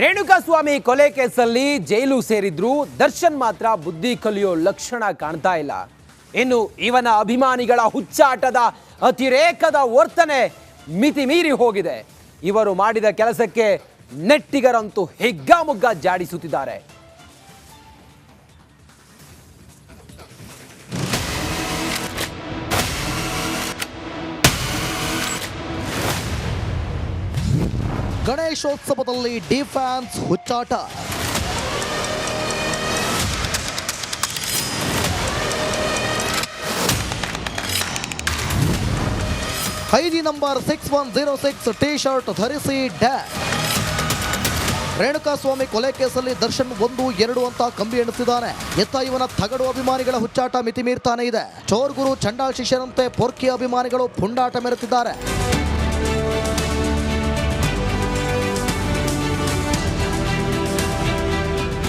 ರೇಣುಕಾಸ್ವಾಮಿ ಕೊಲೆ ಕೇಸಲ್ಲಿ ಜೈಲು ಸೇರಿದ್ರು ದರ್ಶನ್ ಮಾತ್ರ ಬುದ್ಧಿ ಕಲಿಯೋ ಲಕ್ಷಣ ಕಾಣ್ತಾ ಇಲ್ಲ. ಇನ್ನು ಇವನ ಅಭಿಮಾನಿಗಳ ಹುಚ್ಚಾಟದ ಅತಿರೇಕದ ವರ್ತನೆ ಮಿತಿ ಮೀರಿ ಹೋಗಿದೆ. ಇವರು ಮಾಡಿದ ಕೆಲಸಕ್ಕೆ ನೆಟ್ಟಿಗರಂತೂ ಹೆಗ್ಗಾಮುಗ್ಗ ಜಾಡಿಸುತ್ತಿದ್ದಾರೆ. ಗಣೇಶೋತ್ಸವದಲ್ಲಿ ಡಿಫ್ಯಾನ್ಸ್ ಹುಚ್ಚಾಟ. ಖೈದಿ number six one zero six T shirt ಧರಿಸಿ ಡ್ಯಾಶ್ ರೇಣುಕಾಸ್ವಾಮಿ ಕೊಲೆ ಕೇಸಲ್ಲಿ ದರ್ಶನ್ ಒಂದು, ಎರಡು ಅಂತ ಕಂಬಿ ಎಣಿಸಿದ್ದಾನೆ. ಎತ್ತ ಇವನ ತಗಡು ಅಭಿಮಾನಿಗಳ ಹುಚ್ಚಾಟ ಮಿತಿ ಮೀರ್ತಾನೆ ಇದೆ. ಚೋರ್ ಗುರು ಚಂಡಾಲ್ ಶಿಷ್ಯರಂತೆ ಪೊರ್ಕಿ ಅಭಿಮಾನಿಗಳು ಪುಂಡಾಟ ಮೆರೆತಿದ್ದಾರೆ.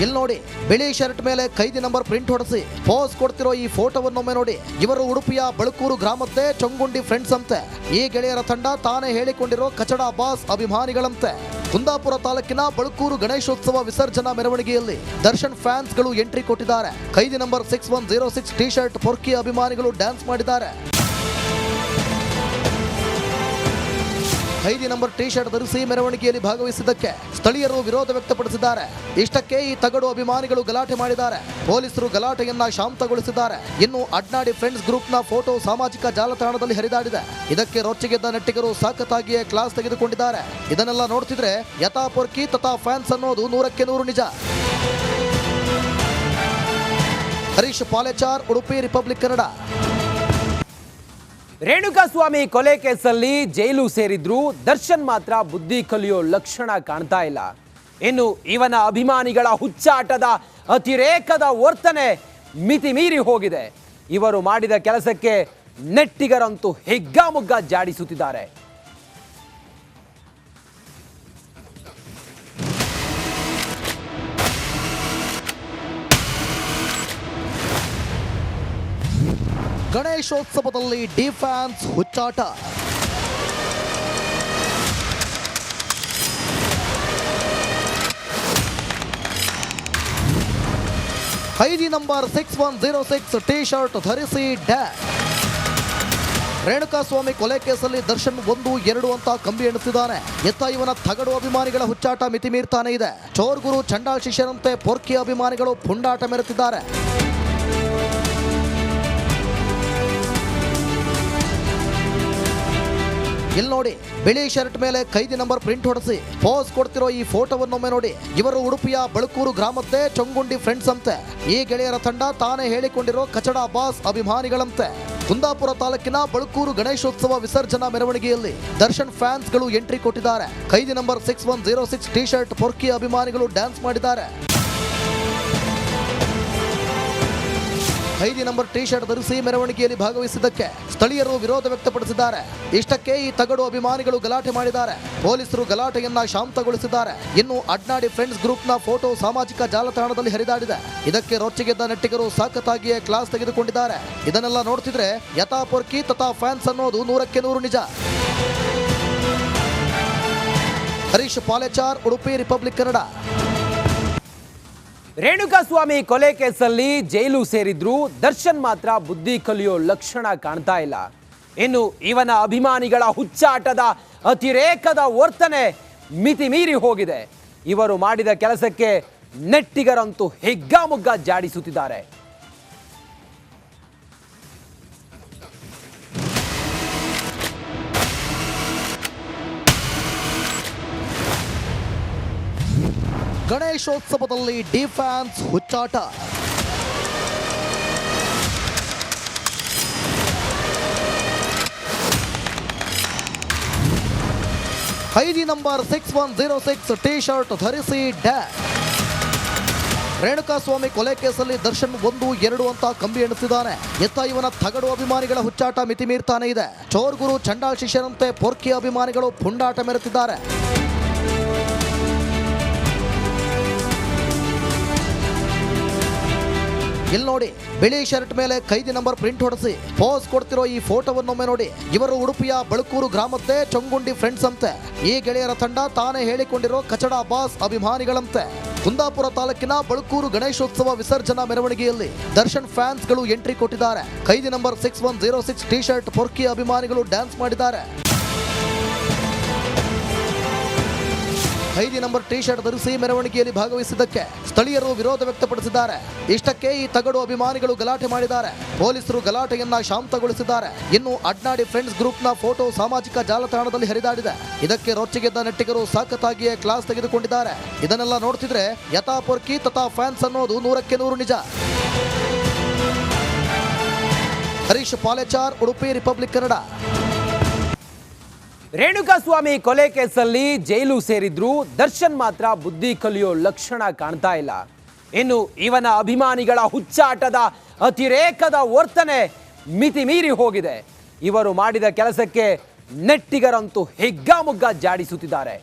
ಇಲ್ಲಿ ನೋಡಿ? ಬಿಳಿ ಶರ್ಟ್ ಮೇಲೆ ಕೈದಿ ನಂಬರ್ ಪ್ರಿಂಟ್ ಹೊಡೆಸಿ ಪೋಸ್ ಕೊಡ್ತಿರೋ ಈ ಫೋಟೋವನ್ನೊಮ್ಮೆ ನೋಡಿ. ಇವರು ಉಡುಪಿಯ ಬಳಕೂರು ಗ್ರಾಮದ್ದೇ ಚೊಂಗುಂಡಿ ಫ್ರೆಂಡ್ಸ್ ಅಂತೆ. ಈ ಗೆಳೆಯರ ತಂಡ ತಾನೇ ಹೇಳಿಕೊಂಡಿರೋ ಕಚಡ ಬಾಸ್ ಅಭಿಮಾನಿಗಳಂತೆ. ಕುಂದಾಪುರ ತಾಲೂಕಿನ ಬಳಕೂರು ಗಣೇಶೋತ್ಸವ ವಿಸರ್ಜನಾ ಮೆರವಣಿಗೆಯಲ್ಲಿ ದರ್ಶನ್ ಫ್ಯಾನ್ಸ್ಗಳು ಎಂಟ್ರಿ ಕೊಟ್ಟಿದ್ದಾರೆ. ಕೈದಿ number six one zero six T shirt ಪೊರ್ಕಿ ಅಭಿಮಾನಿಗಳು ಡ್ಯಾನ್ಸ್ ಮಾಡಿದ್ದಾರೆ. ಖೈದಿ ನಂಬರ್ ಟಿ ಶರ್ಟ್ ಧರಿಸಿ ಮೆರವಣಿಗೆಯಲ್ಲಿ ಭಾಗವಹಿಸಿದ್ದಕ್ಕೆ ಸ್ಥಳೀಯರು ವಿರೋಧ ವ್ಯಕ್ತಪಡಿಸಿದ್ದಾರೆ. ಇಷ್ಟಕ್ಕೆ ಈ ತಗಡು ಅಭಿಮಾನಿಗಳು ಗಲಾಟೆ ಮಾಡಿದ್ದಾರೆ. ಪೊಲೀಸರು ಗಲಾಟೆಯನ್ನ ಶಾಂತಗೊಳಿಸಿದ್ದಾರೆ. ಇನ್ನು ಅಡ್ನಾಡಿ ಫ್ರೆಂಡ್ಸ್ ಗ್ರೂಪ್ನ ಫೋಟೋ ಸಾಮಾಜಿಕ ಜಾಲತಾಣದಲ್ಲಿ ಹರಿದಾಡಿದೆ. ಇದಕ್ಕೆ ರೊಚ್ಚಿಗೆದ್ದ ನೆಟ್ಟಿಗರು ಸಾಕತ್ತಾಗಿಯೇ ಕ್ಲಾಸ್ ತೆಗೆದುಕೊಂಡಿದ್ದಾರೆ. ಇದನ್ನೆಲ್ಲ ನೋಡ್ತಿದ್ರೆ ಯಥಾ ಪೊರ್ಕಿ ತಥಾ ಫ್ಯಾನ್ಸ್ ಅನ್ನೋದು ನೂರಕ್ಕೆ ನೂರು ನಿಜ. ಹರೀಶ್ ಪಾಲೆಚಾರ್, ಉಡುಪಿ, ರಿಪಬ್ಲಿಕ್ ಕನ್ನಡ. ರೇಣುಕಾಸ್ವಾಮಿ ಕೊಲೆ ಕೇಸಲ್ಲಿ ಜೈಲು ಸೇರಿದ್ರು, ದರ್ಶನ್ ಮಾತ್ರ ಬುದ್ಧಿ ಕಲಿಯೋ ಲಕ್ಷಣ ಕಾಣ್ತಾ ಇಲ್ಲ. ಇನ್ನು ಇವನ ಅಭಿಮಾನಿಗಳ ಹುಚ್ಚಾಟದ ಅತಿರೇಕದ ವರ್ತನೆ ಮಿತಿ ಮೀರಿ ಹೋಗಿದೆ. ಇವರು ಮಾಡಿದ ಕೆಲಸಕ್ಕೆ ನೆಟ್ಟಿಗರಂತೂ ಹೆಗ್ಗಾಮುಗ್ಗ ಜಾಡಿಸುತ್ತಿದ್ದಾರೆ. ಗಣೇಶೋತ್ಸವದಲ್ಲಿ ಡಿಫ್ಯಾನ್ಸ್ ಹುಚ್ಚಾಟ. ID number six one zero six T shirt ಧರಿಸಿ ಡ್ಯಾ. ರೇಣುಕಾಸ್ವಾಮಿ ಕೊಲೆ ಕೇಸಲ್ಲಿ ದರ್ಶನ್ ಒಂದು, ಎರಡು ಅಂತ ಕಂಬಿ ಎಣಿಸಿದ್ದಾನೆ. ಎತ್ತ ಇವನ ತಗಡು ಅಭಿಮಾನಿಗಳ ಹುಚ್ಚಾಟ ಮಿತಿ ಮೀರ್ತಾನೆ ಇದೆ. ಚೋರ್ ಗುರು ಚಂಡಾಲ್ ಶಿಷ್ಯರಂತೆ ಪೊರ್ಕಿ ಅಭಿಮಾನಿಗಳು ಪುಂಡಾಟ ಮೆರೆತಿದ್ದಾರೆ. ಇಲ್ಲಿ ನೋಡಿ? ಬಿಳಿ ಶರ್ಟ್ ಮೇಲೆ ಕೈದಿ ನಂಬರ್ ಪ್ರಿಂಟ್ ಹೊಡೆಸಿ ಪೋಸ್ ಕೊಡ್ತಿರೋ ಈ ಫೋಟೋವನ್ನೊಮ್ಮೆ ನೋಡಿ. ಇವರು ಉಡುಪಿಯ ಬಳಕೂರು ಗ್ರಾಮತ್ತೆ ಚೊಂಗುಂಡಿ ಫ್ರೆಂಡ್ಸ್ ಅಂತೆ. ಈ ಗೆಳೆಯರ ತಂಡ ತಾನೇ ಹೇಳಿಕೊಂಡಿರೋ ಕಚಡ ಬಾಸ್ ಅಭಿಮಾನಿಗಳಂತೆ. ಕುಂದಾಪುರ ತಾಲೂಕಿನ ಬಳಕೂರು ಗಣೇಶೋತ್ಸವ ವಿಸರ್ಜನಾ ಮೆರವಣಿಗೆಯಲ್ಲಿ ದರ್ಶನ್ ಫ್ಯಾನ್ಸ್ಗಳು ಎಂಟ್ರಿ ಕೊಟ್ಟಿದ್ದಾರೆ. ಕೈದಿ number six one zero six T shirt ಪೊರ್ಕಿ ಅಭಿಮಾನಿಗಳು ಡ್ಯಾನ್ಸ್ ಮಾಡಿದ್ದಾರೆ. ಖೈದಿ ನಂಬರ್ ಟಿ ಶರ್ಟ್ ಧರಿಸಿ ಮೆರವಣಿಗೆಯಲ್ಲಿ ಭಾಗವಹಿಸಿದ್ದಕ್ಕೆ ಸ್ಥಳೀಯರು ವಿರೋಧ ವ್ಯಕ್ತಪಡಿಸಿದ್ದಾರೆ. ಇಷ್ಟಕ್ಕೆ ಈ ತಗಡು ಅಭಿಮಾನಿಗಳು ಗಲಾಟೆ ಮಾಡಿದ್ದಾರೆ. ಪೊಲೀಸರು ಗಲಾಟೆಯನ್ನ ಶಾಂತಗೊಳಿಸಿದ್ದಾರೆ. ಇನ್ನು ಅಡ್ನಾಡಿ ಫ್ರೆಂಡ್ಸ್ ಗ್ರೂಪ್ನ ಫೋಟೋ ಸಾಮಾಜಿಕ ಜಾಲತಾಣದಲ್ಲಿ ಹರಿದಾಡಿದೆ. ಇದಕ್ಕೆ ರೊಚ್ಚಿಗೆದ್ದ ನೆಟ್ಟಿಗರು ಸಾಕತ್ತಾಗಿಯೇ ಕ್ಲಾಸ್ ತೆಗೆದುಕೊಂಡಿದ್ದಾರೆ. ಇದನ್ನೆಲ್ಲ ನೋಡ್ತಿದ್ರೆ ಯಥಾ ಪೊರ್ಕಿ ತಥಾ ಫ್ಯಾನ್ಸ್ ಅನ್ನೋದು ನೂರಕ್ಕೆ ನೂರು ನಿಜ. ಹರೀಶ್ ಪಾಲೆಚಾರ್, ಉಡುಪಿ, ರಿಪಬ್ಲಿಕ್ ಕನ್ನಡ. ರೇಣುಕಾಸ್ವಾಮಿ ಕೊಲೆ ಕೇಸಲ್ಲಿ ಜೈಲು ಸೇರಿದ್ರು ದರ್ಶನ್ ಮಾತ್ರ ಬುದ್ಧಿ ಕಲಿಯೋ ಲಕ್ಷಣ ಕಾಣ್ತಾ ಇಲ್ಲ. ಇನ್ನು ಇವನ ಅಭಿಮಾನಿಗಳ ಹುಚ್ಚಾಟದ ಅತಿರೇಕದ ವರ್ತನೆ ಮಿತಿ ಮೀರಿ ಹೋಗಿದೆ. ಇವರು ಮಾಡಿದ ಕೆಲಸಕ್ಕೆ ನೆಟ್ಟಿಗರಂತೂ ಹಿಗ್ಗಾಮುಗ್ಗ ಜಾಡಿಸುತ್ತಿದ್ದಾರೆ. ಗಣೇಶೋತ್ಸವದಲ್ಲಿ ಡಿಫ್ಯಾನ್ಸ್ ಹುಚ್ಚಾಟ. ID number six one zero six T shirt ಧರಿಸಿ ಡ್ಯಾ ರೇಣುಕಾಸ್ವಾಮಿ ಕೊಲೆ ಕೇಸಲ್ಲಿ ದರ್ಶನ್ ಒಂದು, ಎರಡು ಅಂತ ಕಂಬಿ ಎಣಿಸಿದ್ದಾನೆ. ಎತ್ತ ಇವನ ತಗಡು ಅಭಿಮಾನಿಗಳ ಹುಚ್ಚಾಟ ಮಿತಿ ಮೀರ್ತಾನೆ ಇದೆ. ಚೋರ್ ಗುರು ಚಂಡಾಲ್ ಶಿಷ್ಯನಂತೆ ಪೊರ್ಕಿ ಅಭಿಮಾನಿಗಳು ಪುಂಡಾಟ ಮೆರೆತಿದ್ದಾರೆ. ಇಲ್ಲಿ ನೋಡಿ, ಬಿಳಿ ಶರ್ಟ್ ಮೇಲೆ ಕೈದಿ ನಂಬರ್ ಪ್ರಿಂಟ್ ಹೊಡೆಸಿ ಪೋಸ್ ಕೊಡ್ತಿರೋ ಈ ಫೋಟೋವನ್ನೊಮ್ಮೆ ನೋಡಿ. ಇವರು ಉಡುಪಿಯ ಬಳಕೂರು ಗ್ರಾಮದ್ದೇ ಚೊಂಗುಂಡಿ ಫ್ರೆಂಡ್ಸ್ ಅಂತೆ. ಈ ಗೆಳೆಯರ ತಂಡ ತಾನೇ ಹೇಳಿಕೊಂಡಿರೋ ಕಚಡ ಬಾಸ್ ಅಭಿಮಾನಿಗಳಂತೆ. ಕುಂದಾಪುರ ತಾಲೂಕಿನ ಬಳಕೂರು ಗಣೇಶೋತ್ಸವ ವಿಸರ್ಜನಾ ಮೆರವಣಿಗೆಯಲ್ಲಿ ದರ್ಶನ್ ಫ್ಯಾನ್ಸ್ಗಳು ಎಂಟ್ರಿ ಕೊಟ್ಟಿದ್ದಾರೆ. ಕೈದಿ number six one zero six T shirt ಪೊರ್ಕಿ ಅಭಿಮಾನಿಗಳು ಡ್ಯಾನ್ಸ್ ಮಾಡಿದ್ದಾರೆ. ಖೈದಿ ನಂಬರ್ ಟಿ ಶರ್ಟ್ ಧರಿಸಿ ಮೆರವಣಿಗೆಯಲ್ಲಿ ಭಾಗವಹಿಸಿದ್ದಕ್ಕೆ ಸ್ಥಳೀಯರು ವಿರೋಧ ವ್ಯಕ್ತಪಡಿಸಿದ್ದಾರೆ. ಇಷ್ಟಕ್ಕೆ ಈ ತಗಡು ಅಭಿಮಾನಿಗಳು ಗಲಾಟೆ ಮಾಡಿದ್ದಾರೆ. ಪೊಲೀಸರು ಗಲಾಟೆಯನ್ನ ಶಾಂತಗೊಳಿಸಿದ್ದಾರೆ. ಇನ್ನು ಅಡ್ನಾಡಿ ಫ್ರೆಂಡ್ಸ್ ಗ್ರೂಪ್ನ ಫೋಟೋ ಸಾಮಾಜಿಕ ಜಾಲತಾಣದಲ್ಲಿ ಹರಿದಾಡಿದೆ. ಇದಕ್ಕೆ ರೊಚ್ಚಿಗೆದ್ದ ನೆಟ್ಟಿಗರು ಸಾಕತ್ತಾಗಿಯೇ ಕ್ಲಾಸ್ ತೆಗೆದುಕೊಂಡಿದ್ದಾರೆ. ಇದನ್ನೆಲ್ಲ ನೋಡ್ತಿದ್ರೆ ಯಥಾ ಪೊರ್ಕಿ ತಥಾ ಫ್ಯಾನ್ಸ್ ಅನ್ನೋದು ನೂರಕ್ಕೆ ನೂರು ನಿಜ. ಹರೀಶ್ ಪಾಲೆಚಾರ್, ಉಡುಪಿ, ರಿಪಬ್ಲಿಕ್ ಕನ್ನಡ. ರೇಣುಕಾಸ್ವಾಮಿ ಕೊಲೆ ಕೇಸಲ್ಲಿ ಜೈಲು ಸೇರಿದ್ರು, ದರ್ಶನ್ ಮಾತ್ರ ಬುದ್ಧಿ ಕಲಿಯೋ ಲಕ್ಷಣ ಕಾಣ್ತಾ ಇಲ್ಲ. ಇನ್ನು ಇವನ ಅಭಿಮಾನಿಗಳ ಹುಚ್ಚಾಟದ ಅತಿರೇಕದ ವರ್ತನೆ ಮಿತಿ ಮೀರಿ ಹೋಗಿದೆ. ಇವರು ಮಾಡಿದ ಕೆಲಸಕ್ಕೆ ನೆಟ್ಟಿಗರಂತೂ ಹೆಗ್ಗಾಮುಗ್ಗ ಜಾಡಿಸುತ್ತಿದ್ದಾರೆ.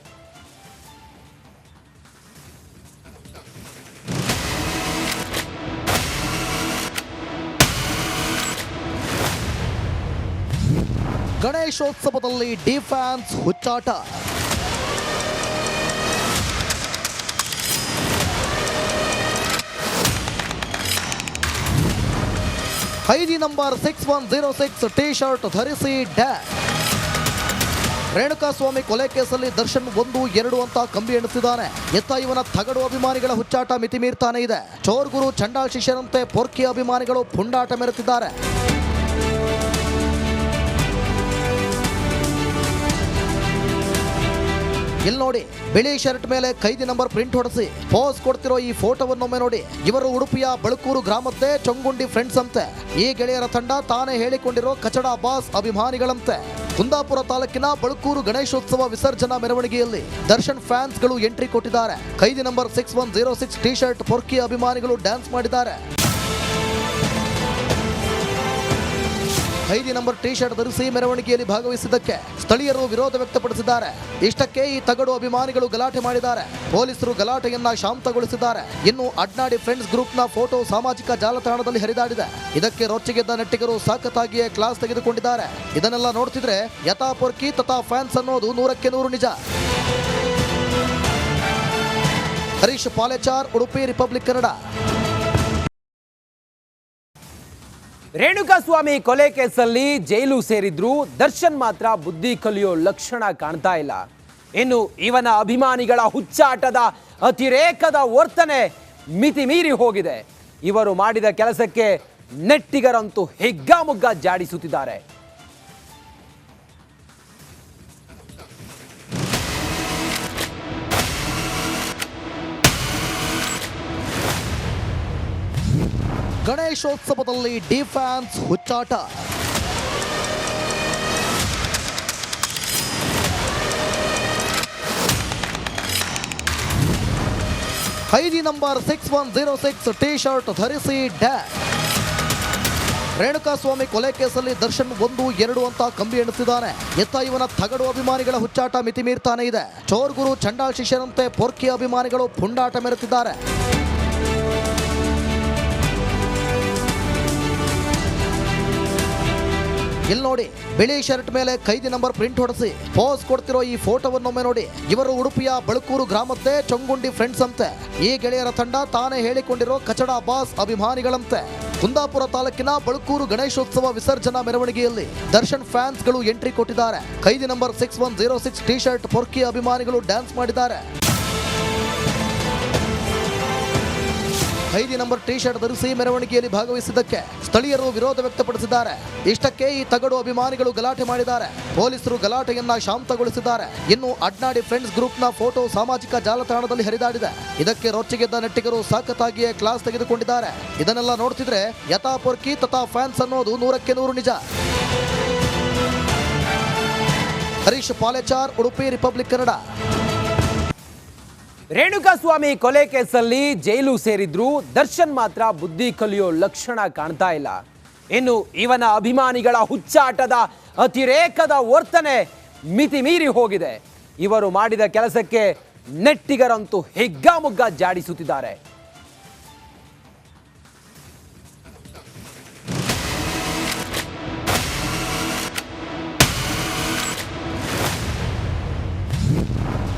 ಗಣೇಶೋತ್ಸವದಲ್ಲಿ ಡಿಫ್ಯಾನ್ಸ್ ಹುಚ್ಚಾಟ. ID number six one zero six T shirt ಧರಿಸಿ ಡ್ಯಾಶ್ ರೇಣುಕಾಸ್ವಾಮಿ ಕೊಲೆ ಕೇಸಲ್ಲಿ ದರ್ಶನ್ ಒಂದು, ಎರಡು ಅಂತ ಕಂಬಿ ಎಣಿಸಿದ್ದಾನೆ. ಎತ್ತ ಇವನ ತಗಡು ಅಭಿಮಾನಿಗಳ ಹುಚ್ಚಾಟ ಮಿತಿ ಮೀರ್ತಾನೆ ಇದೆ. ಚೋರ್ಗುರು ಚಂಡಾಳ್ ಶಿಷ್ಯರಂತೆ ಪೊರ್ಕಿ ಅಭಿಮಾನಿಗಳು ಪುಂಡಾಟ ಮೆರೆತಿದ್ದಾರೆ. ಇಲ್ಲಿ ನೋಡಿ, ಬಿಳಿ ಶರ್ಟ್ ಮೇಲೆ ಕೈದಿ ನಂಬರ್ ಪ್ರಿಂಟ್ ಹೊಡೆಸಿ ಪೋಸ್ ಕೊಡ್ತಿರೋ ಈ ಫೋಟೋವನ್ನೊಮ್ಮೆ ನೋಡಿ. ಇವರು ಉಡುಪಿಯ ಬಳಕೂರು ಗ್ರಾಮದ್ದೇ ಚೊಂಗುಂಡಿ ಫ್ರೆಂಡ್ಸ್ ಅಂತೆ. ಈ ಗೆಳೆಯರ ತಂಡ ತಾನೇ ಹೇಳಿಕೊಂಡಿರೋ ಕಚಡ ಬಾಸ್ ಅಭಿಮಾನಿಗಳಂತೆ. ಕುಂದಾಪುರ ತಾಲೂಕಿನ ಬಳಕೂರು ಗಣೇಶೋತ್ಸವ ವಿಸರ್ಜನಾ ಮೆರವಣಿಗೆಯಲ್ಲಿ ದರ್ಶನ್ ಫ್ಯಾನ್ಸ್ಗಳು ಎಂಟ್ರಿ ಕೊಟ್ಟಿದ್ದಾರೆ. ಕೈದಿ number six one zero six T shirt ಪೊರ್ಕಿ ಅಭಿಮಾನಿಗಳು ಡ್ಯಾನ್ಸ್ ಮಾಡಿದ್ದಾರೆ. ಖೈದಿ ನಂಬರ್ ಟಿ ಶರ್ಟ್ ಧರಿಸಿ ಮೆರವಣಿಗೆಯಲ್ಲಿ ಭಾಗವಹಿಸಿದ್ದಕ್ಕೆ ಸ್ಥಳೀಯರು ವಿರೋಧ ವ್ಯಕ್ತಪಡಿಸಿದ್ದಾರೆ. ಇಷ್ಟಕ್ಕೆ ಈ ತಗಡು ಅಭಿಮಾನಿಗಳು ಗಲಾಟೆ ಮಾಡಿದ್ದಾರೆ. ಪೊಲೀಸರು ಗಲಾಟೆಯನ್ನ ಶಾಂತಗೊಳಿಸಿದ್ದಾರೆ. ಇನ್ನು ಅಡ್ನಾಡಿ ಫ್ರೆಂಡ್ಸ್ ಗ್ರೂಪ್ನ ಫೋಟೋ ಸಾಮಾಜಿಕ ಜಾಲತಾಣದಲ್ಲಿ ಹರಿದಾಡಿದೆ. ಇದಕ್ಕೆ ರೊಚ್ಚಿಗೆದ್ದ ನೆಟ್ಟಿಗರು ಸಾಕತ್ತಾಗಿಯೇ ಕ್ಲಾಸ್ ತೆಗೆದುಕೊಂಡಿದ್ದಾರೆ. ಇದನ್ನೆಲ್ಲ ನೋಡ್ತಿದ್ರೆ ಯಥಾ ಪೊರ್ಕಿ ತಥಾ ಫ್ಯಾನ್ಸ್ ಅನ್ನೋದು ನೂರಕ್ಕೆ ನೂರು ನಿಜ. ಹರೀಶ್ ಪಾಲೆಚಾರ್, ಉಡುಪಿ ರಿಪಬ್ಲಿಕ್ ಕನ್ನಡ. ರೇಣುಕಾಸ್ವಾಮಿ ಕೊಲೆ ಕೇಸಲ್ಲಿ ಜೈಲು ಸೇರಿದ್ರು ದರ್ಶನ್ ಮಾತ್ರ ಬುದ್ಧಿ ಕಲಿಯೋ ಲಕ್ಷಣ ಕಾಣ್ತಾ ಇಲ್ಲ. ಇನ್ನು ಇವನ ಅಭಿಮಾನಿಗಳ ಹುಚ್ಚಾಟದ ಅತಿರೇಕದ ವರ್ತನೆ ಮಿತಿ ಮೀರಿ ಹೋಗಿದೆ. ಇವರು ಮಾಡಿದ ಕೆಲಸಕ್ಕೆ ನೆಟ್ಟಿಗರಂತೂ ಹೆಗ್ಗಾಮುಗ್ಗ ಜಾಡಿಸುತ್ತಿದ್ದಾರೆ. ಗಣೇಶೋತ್ಸವದಲ್ಲಿ ಡಿಫ್ಯಾನ್ಸ್ ಹುಚ್ಚಾಟ. ID number six one zero six T shirt ಧರಿಸಿ ಡ್ಯಾ ರೇಣುಕಾಸ್ವಾಮಿ ಕೊಲೆ ಕೇಸಲ್ಲಿ ದರ್ಶನ್ ಒಂದು, ಎರಡು ಅಂತ ಕಂಬಿ ಎಣಿಸಿದ್ದಾನೆ. ಎತ್ತ ಇವನ ತಗಡು ಅಭಿಮಾನಿಗಳ ಹುಚ್ಚಾಟ ಮಿತಿ ಮೀರ್ತಾನೆ ಇದೆ. ಚೋರ್ಗುರು ಚಂಡಾಲ್ ಶಿಷ್ಯರಂತೆ ಪೊರ್ಕಿ ಅಭಿಮಾನಿಗಳು ಪುಂಡಾಟ ಮೆರೆತಿದ್ದಾರೆ. ಇಲ್ಲಿ ನೋಡಿ, ಬಿಳಿ ಶರ್ಟ್ ಮೇಲೆ ಕೈದಿ ನಂಬರ್ ಪ್ರಿಂಟ್ ಹೊಡೆಸಿ ಪೋಸ್ ಕೊಡ್ತಿರೋ ಈ ಫೋಟೋವನ್ನೊಮ್ಮೆ ನೋಡಿ. ಇವರು ಉಡುಪಿಯ ಬಳಕೂರು ಗ್ರಾಮದ್ದೇ ಚೊಂಗುಂಡಿ ಫ್ರೆಂಡ್ಸ್ ಅಂತೆ. ಈ ಗೆಳೆಯರ ತಂಡ ತಾನೇ ಹೇಳಿಕೊಂಡಿರೋ ಕಚಡ ಬಾಸ್ ಅಭಿಮಾನಿಗಳಂತೆ. ಕುಂದಾಪುರ ತಾಲೂಕಿನ ಬಳಕೂರು ಗಣೇಶೋತ್ಸವ ವಿಸರ್ಜನಾ ಮೆರವಣಿಗೆಯಲ್ಲಿ ದರ್ಶನ್ ಫ್ಯಾನ್ಸ್ಗಳು ಎಂಟ್ರಿ ಕೊಟ್ಟಿದ್ದಾರೆ. ಕೈದಿ number six one zero six T shirt ಪೊರ್ಕಿ ಅಭಿಮಾನಿಗಳು ಡ್ಯಾನ್ಸ್ ಮಾಡಿದ್ದಾರೆ. ಖೈದಿ ನಂಬರ್ ಟಿ ಶರ್ಟ್ ಧರಿಸಿ ಮೆರವಣಿಗೆಯಲ್ಲಿ ಭಾಗವಹಿಸಿದ್ದಕ್ಕೆ ಸ್ಥಳೀಯರು ವಿರೋಧ ವ್ಯಕ್ತಪಡಿಸಿದ್ದಾರೆ. ಇಷ್ಟಕ್ಕೆ ಈ ತಗಡು ಅಭಿಮಾನಿಗಳು ಗಲಾಟೆ ಮಾಡಿದ್ದಾರೆ. ಪೊಲೀಸರು ಗಲಾಟೆಯನ್ನ ಶಾಂತಗೊಳಿಸಿದ್ದಾರೆ. ಇನ್ನು ಅಡ್ನಾಡಿ ಫ್ರೆಂಡ್ಸ್ ಗ್ರೂಪ್ನ ಫೋಟೋ ಸಾಮಾಜಿಕ ಜಾಲತಾಣದಲ್ಲಿ ಹರಿದಾಡಿದೆ. ಇದಕ್ಕೆ ರೊಚ್ಚಿಗೆದ್ದ ನೆಟ್ಟಿಗರು ಸಾಕತ್ತಾಗಿಯೇ ಕ್ಲಾಸ್ ತೆಗೆದುಕೊಂಡಿದ್ದಾರೆ. ಇದನ್ನೆಲ್ಲ ನೋಡ್ತಿದ್ರೆ ಯಥಾ ಪೊರ್ಕಿ ತಥಾ ಫ್ಯಾನ್ಸ್ ಅನ್ನೋದು ನೂರಕ್ಕೆ ನೂರು ನಿಜ. ಹರೀಶ್ ಪಾಲೆಚಾರ್, ಉಡುಪಿ, ರಿಪಬ್ಲಿಕ್ ಕನ್ನಡ. ರೇಣುಕಾಸ್ವಾಮಿ ಕೊಲೆ ಕೇಸಲ್ಲಿ ಜೈಲು ಸೇರಿದ್ರು, ದರ್ಶನ್ ಮಾತ್ರ ಬುದ್ಧಿ ಕಲಿಯೋ ಲಕ್ಷಣ ಕಾಣ್ತಾ ಇಲ್ಲ. ಇನ್ನು ಇವನ ಅಭಿಮಾನಿಗಳ ಹುಚ್ಚಾಟದ ಅತಿರೇಕದ ವರ್ತನೆ ಮಿತಿ ಮೀರಿ ಹೋಗಿದೆ. ಇವರು ಮಾಡಿದ ಕೆಲಸಕ್ಕೆ ನೆಟ್ಟಿಗರಂತೂ ಹೆಗ್ಗಾಮುಗ್ಗ ಜಾಡಿಸುತ್ತಿದ್ದಾರೆ.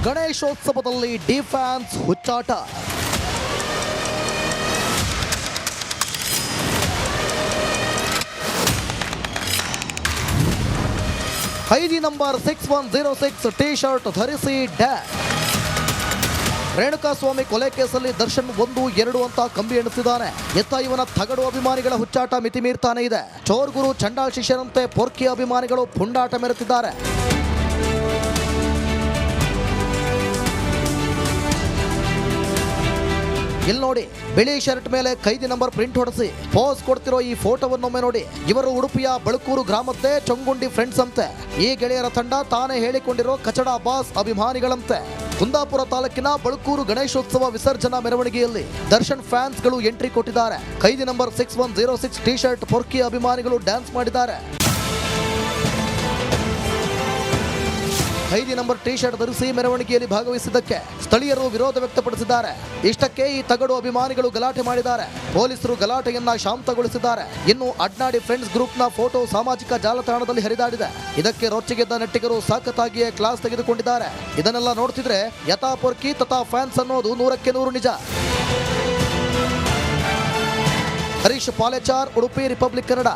ಗಣೇಶೋತ್ಸವದಲ್ಲಿ ಡಿಫ್ಯಾನ್ಸ್ ಹುಚ್ಚಾಟ. ID number six one zero six T shirt ಧರಿಸಿ ಡ್ಯಾಶ್ ರೇಣುಕಾಸ್ವಾಮಿ ಕೊಲೆ ಕೇಸಲ್ಲಿ ದರ್ಶನ್ ಒಂದು, ಎರಡು ಅಂತ ಕಂಬಿ ಎಣಿಸಿದ್ದಾನೆ. ಎತ್ತ ಇವನ ತಗಡು ಅಭಿಮಾನಿಗಳ ಹುಚ್ಚಾಟ ಮಿತಿ ಮೀರ್ತಾನೆ ಇದೆ. ಚೋರ್ ಗುರು ಚಂಡಾಳ್ ಶಿಷ್ಯರಂತೆ ಪೊರ್ಕಿ ಅಭಿಮಾನಿಗಳು ಪುಂಡಾಟ ಮೆರೆತಿದ್ದಾರೆ. ಇಲ್ಲಿ ನೋಡಿ, ಬಿಳಿ ಶರ್ಟ್ ಮೇಲೆ ಕೈದಿ ನಂಬರ್ ಪ್ರಿಂಟ್ ಹೊಡೆಸಿ ಪೋಸ್ ಕೊಡ್ತಿರೋ ಈ ಫೋಟೋವನ್ನೊಮ್ಮೆ ನೋಡಿ. ಇವರು ಉಡುಪಿಯ ಬಳಕೂರು ಗ್ರಾಮದ್ದೇ ಚೊಂಗುಂಡಿ ಫ್ರೆಂಡ್ಸ್ ಅಂತೆ. ಈ ಗೆಳೆಯರ ತಂಡ ತಾನೇ ಹೇಳಿಕೊಂಡಿರೋ ಕಚಡ ಬಾಸ್ ಅಭಿಮಾನಿಗಳಂತೆ. ಕುಂದಾಪುರ ತಾಲೂಕಿನ ಬಳಕೂರು ಗಣೇಶೋತ್ಸವ ವಿಸರ್ಜನಾ ಮೆರವಣಿಗೆಯಲ್ಲಿ ದರ್ಶನ್ ಫ್ಯಾನ್ಸ್ಗಳು ಎಂಟ್ರಿ ಕೊಟ್ಟಿದ್ದಾರೆ. ಕೈದಿ number six one zero six T shirt ಪೊರ್ಕಿ ಅಭಿಮಾನಿಗಳು ಡ್ಯಾನ್ಸ್ ಮಾಡಿದ್ದಾರೆ. ಖೈದಿ ನಂಬರ್ ಟಿ ಶರ್ಟ್ ಧರಿಸಿ ಮೆರವಣಿಗೆಯಲ್ಲಿ ಭಾಗವಹಿಸಿದ್ದಕ್ಕೆ ಸ್ಥಳೀಯರು ವಿರೋಧ ವ್ಯಕ್ತಪಡಿಸಿದ್ದಾರೆ. ಇಷ್ಟಕ್ಕೆ ಈ ತಗಡು ಅಭಿಮಾನಿಗಳು ಗಲಾಟೆ ಮಾಡಿದ್ದಾರೆ. ಪೊಲೀಸರು ಗಲಾಟೆಯನ್ನ ಶಾಂತಗೊಳಿಸಿದ್ದಾರೆ. ಇನ್ನು ಅಡ್ನಾಡಿ ಫ್ರೆಂಡ್ಸ್ ಗ್ರೂಪ್ನ ಫೋಟೋ ಸಾಮಾಜಿಕ ಜಾಲತಾಣದಲ್ಲಿ ಹರಿದಾಡಿದೆ. ಇದಕ್ಕೆ ರೊಚ್ಚಿಗೆದ್ದ ನೆಟ್ಟಿಗರು ಸಾಕತ್ತಾಗಿಯೇ ಕ್ಲಾಸ್ ತೆಗೆದುಕೊಂಡಿದ್ದಾರೆ. ಇದನ್ನೆಲ್ಲ ನೋಡ್ತಿದ್ರೆ ಯಥಾ ಪೊರ್ಕಿ ತಥಾ ಫ್ಯಾನ್ಸ್ ಅನ್ನೋದು ನೂರಕ್ಕೆ ನೂರು ನಿಜ. ಹರೀಶ್ ಪಾಲೆಚಾರ್, ಉಡುಪಿ ರಿಪಬ್ಲಿಕ್ ಕನ್ನಡ.